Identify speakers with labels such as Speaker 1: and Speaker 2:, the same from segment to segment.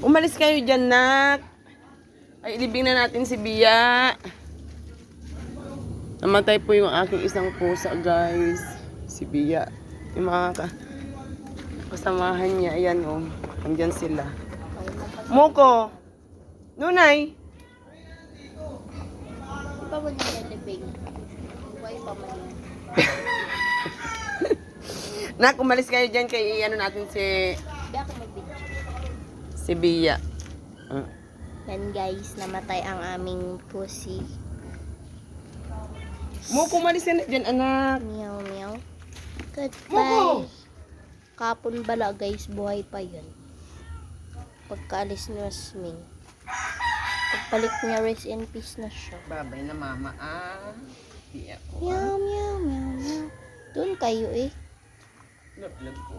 Speaker 1: Umalis kayo dyan, nak. Ay, ilibing na natin si Bia. Namatay po yung aking isang pusa, guys. Si Bia. Yung mga ka kasamahan niya. Ayan, oh. Andyan sila. Moko! Nunay!
Speaker 2: Pa mo nila libing. Buhay pa yan.
Speaker 1: Nak, umalis kayo dyan kay ano natin si. Si Bia. Ah.
Speaker 2: Yan guys, namatay ang aming pussy.
Speaker 1: Moko, umalis ka na dyan, anak.
Speaker 2: Meow meow. Goodbye. Kapon bala guys, buhay pa yun. Pagkaalis ni Rasming. Pagpalit niya, rest in peace na siya.
Speaker 1: Babay na mama, ah. Bia ko.
Speaker 2: Meow meow meow meow. Doon kayo eh.
Speaker 1: Love, love ko.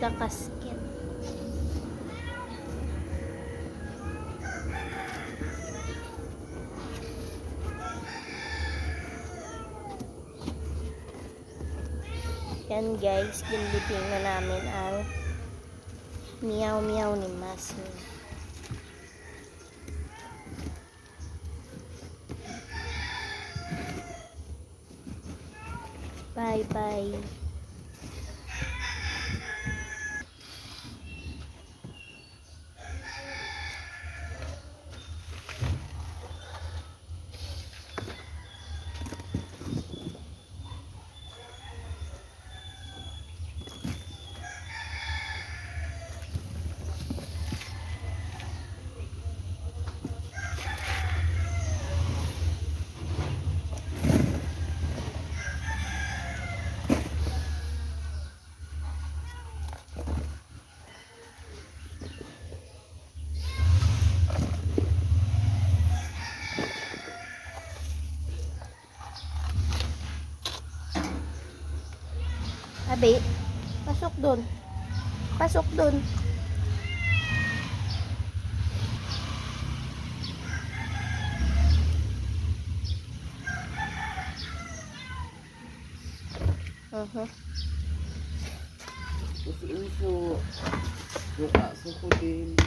Speaker 2: The casket. Yan guys, ginlibing na namin ang meow meow ni Masmi. Bye Abi, pasok doon. Pasok doon. Uh-huh.
Speaker 1: Kasi uso. Yung aso ko din.